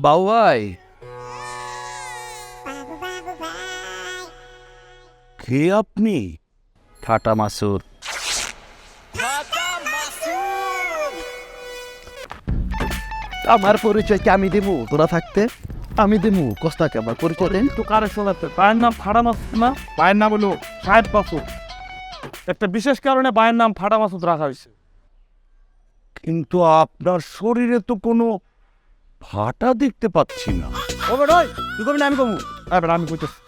বাবু ভাই। কে আপনি? ঠাটা মাসুর। আমার পরিচয় কি আমি দেবো তোরা থাকতে আমি দেবো কস্তাকে আমার পরিচয় দেন। একটু কারে শোনাতে? পায়ের নাম ফাটা মাসুদ না? পায়ের নাম হলো সাহেব মাসুদ একটা বিশেষ কারণে পায়ের নাম ফাটা মাসুদ রাখা হয়েছে। কিন্তু আপনার শরীরে তো কোনো ফাটা দেখতে পাচ্ছি না। ও বেড়ই তুই কবি না আমি কমু। এবার আমি কইতেছি।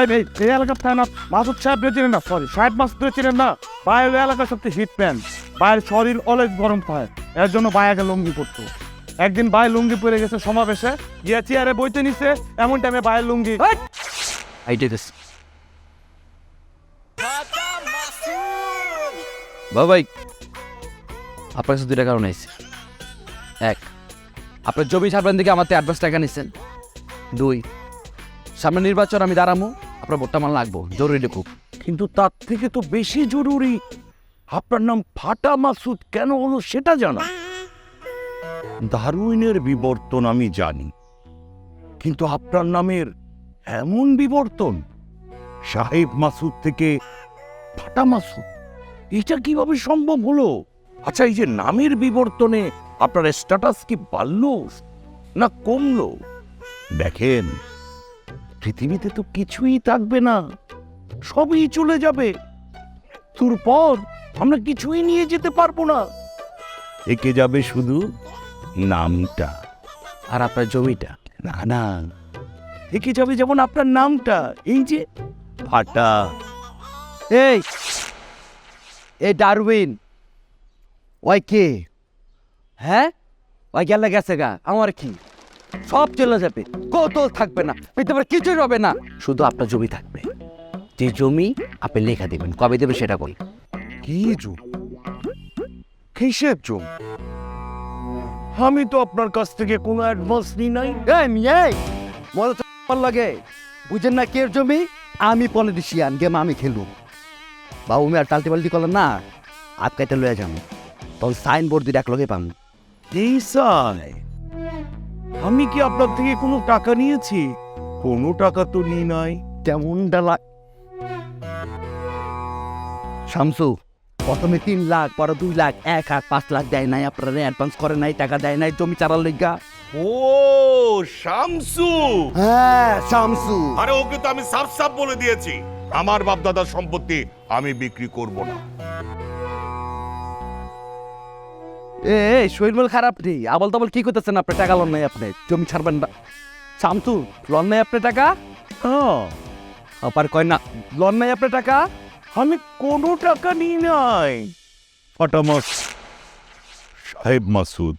এই ভাই এই এলাকার থাকে না মাসুদ সাহেব চিনেন না? সরি সাহেব মাসুদ চিনেন না? বাইরের এলাকার সবচেয়ে হিট প্যান্ট বাইরের শরীর অনেক গরম পায় এর জন্য বায়াকে লুঙ্গি পরতো। একদিন বাই লুঙ্গি পরে গেছে সমাবেশে। গিয়ে চেয়ারে বইতে নিছে এমন টাইমে বায়ের লুঙ্গি। আইটে দিস বাবু ভাই আপনার কাছে দুইটা কারণ আছে। এক আপনার জমি ছাড়বেন দিকে আমার অ্যাডভান্স টাকা নিচ্ছেন দুই সামনে নির্বাচন আমি দাঁড়ামো আপনার ভোটটা আমার লাগবো জরুরি খুব কিন্তু তার থেকে তো বেশি জরুরি আপনার নাম ফাটা মাসুদ কেন হলো সেটা জানা। দারুইনের বিবর্তন আমি জানি কিন্তু আপনার নামের এমন বিবর্তন সাহেব মাসুদ থেকে ফাটা মাসুদ এটা কীভাবে সম্ভব হলো? আচ্ছা এই যে নামের বিবর্তনে আপনার স্ট্যাটাস কি বাড়লো? না কমলো? দেখেন, পৃথিবীতে তো কিছুই থাকবে না। সবই চলে যাবে। তোর পর আমরা কিছুই নিয়ে যেতে পারব না। থেকে যাবে শুধু নামটা। আর আপনার জমিটা? না না। থেকে যাবে যেমন আপনার নামটা। এই যে ফাটা। এই এই ডারউইন। ওই কে? হ্যাঁ? ওই গেলে গেছে গা আমার কি? সব চলে যাবে কত থাকবে না পৃথিবীর কিছুই হবে না। শুধু আপনার জমি থাকবে। যে জমি আপনি লেখা দেবেন কবে দেবেন সেটা বল কি জম? কিসের জম? আমি তো আপনার কাছ থেকে কোনো অ্যাডভান্স নিই নাই। এই মিয়াই মজা তো লাগে। বুঝেন না কে জমি? আমি পলিটিশিয়ান গেম আমি খেলব। বাবু আমি আর টালটি পাল্টি করলাম না। আটকাইতে লয়ে যাব তখন সাইন বোর্ড দিয়ে এক লগে পাম আমি কি আপনার থেকে কোনো টাকা নিয়েছি? কোনো টাকা তো নিই নাই। তেমন ডালা শামসু প্রথমে তিন লাখ পরে দুই লাখ এক লাখ পাঁচ লাখ দেয় নাই আপনারা অ্যাডভান্স করে নাই টাকা দেয় নাই জমি চারার লেগা। ও শামসু! হ্যাঁ শামসু। আরে ওকে তো আমি সাফ সাফ বলে দিয়েছি। আমার বাপ দাদার সম্পত্তি আমি বিক্রি করব না। এ এ, শরীর খারাপ নেই আবল তাবল কি করতেছেন আপনি টাকা লন নাই আপনি। জমি ছাড়বেন না। শামসু লন নাই আপনি টাকা? আবার কয় না লন নাই আপনি টাকা? আমি কোনো টাকা নিই নাই। ফাটামাস সাহেব মাসুদ।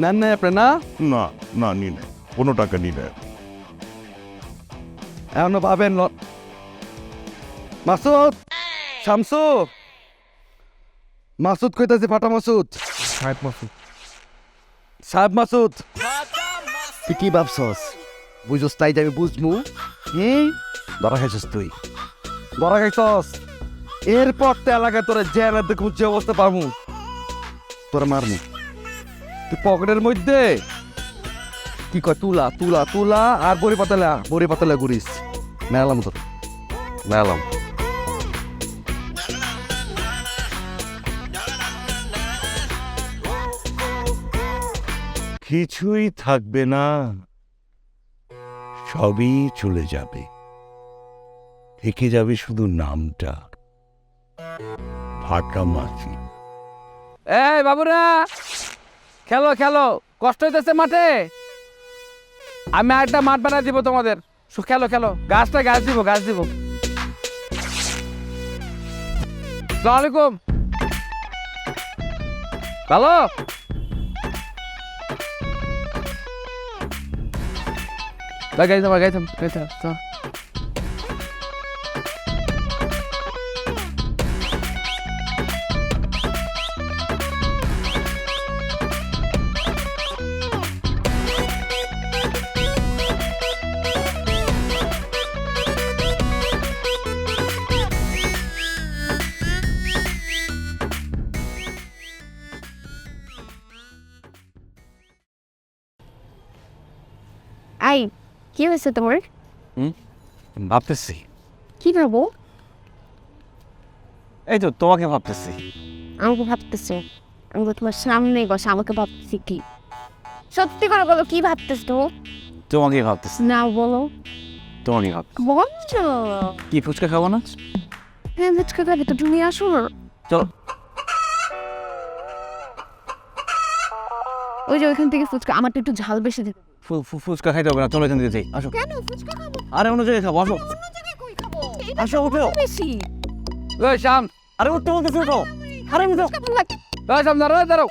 নেন নাই আপনি না? না না নিই নাই। কোনো টাকা নিই নাই। এখনও লন মাসুদ শামসু। মাসুদ কইতাছে ফাটা মাসুদ। সাহেব মাসুদ। সাহেব মাসুদ। তুই কি ভাবছস? বুঝছস তাই যাবি বুঝমু। হুম ধরা খাইছস তুই। ধরা খাইছস? এরপর তো এলাকায় তোরা জ্যামের দেখুন যে অবস্থা পাবো তোরা মারমু। তুই পকেটের মধ্যে? কি কয় তুলা তুলা তুলা আর বড়ি পাতালা বড়ি পাতালা ঘুরিস মেলাম তোর। মেলাম কিছুই থাকবে না। সবই চলে যাবে। থেকে যাবে শুধু নামটা। ফাটা মাছি এই বাবুরা! খেলো খেলো! কষ্ট হইতেছে মাঠে। আমি একটা মাঠ বানা দিব তোমাদের। খেলো খেলো। গাছটা গাছ দিব গাছ দিব। সালাম আলাইকুম। ভালো? Vai, Gaeta, vai, Gaeta, vai, Gaeta, tá. Aí, কি হয়েছে তোমার ভাবতেছি কি ভাবো এই তো তোমাকে ভাবতেছি আমাকে ভাবতেছো আমি তো তোমার সামনে বসে আমাকে ভাবতেছি কি সত্যি করে বলো কি ভাবতেছো তোমাকে ভাবতেছি না বলো তোমাকে ভাব বলছো কি ফুচকা খাব না হ্যাঁ ফুচকা খাবে তো তুমি আসো না চলো ওই যে ওইখান থেকে ফুচকা আমারটা একটু ঝাল বেশি দিতে ফুচকা খাইতে হবে না চলো এখান থেকে যাই। আসো। কেন ফুচকা খাব? আরে অন্য জায়গায় খাব আসো। অন্য জায়গায় কই খাব? আসো উঠো। বেশি। ওই শাম আরে উঠতে বলতেছি উঠো। আরে উঠো। ফুচকা ভালো লাগে ওই শাম দাঁড়াও দাঁড়াও।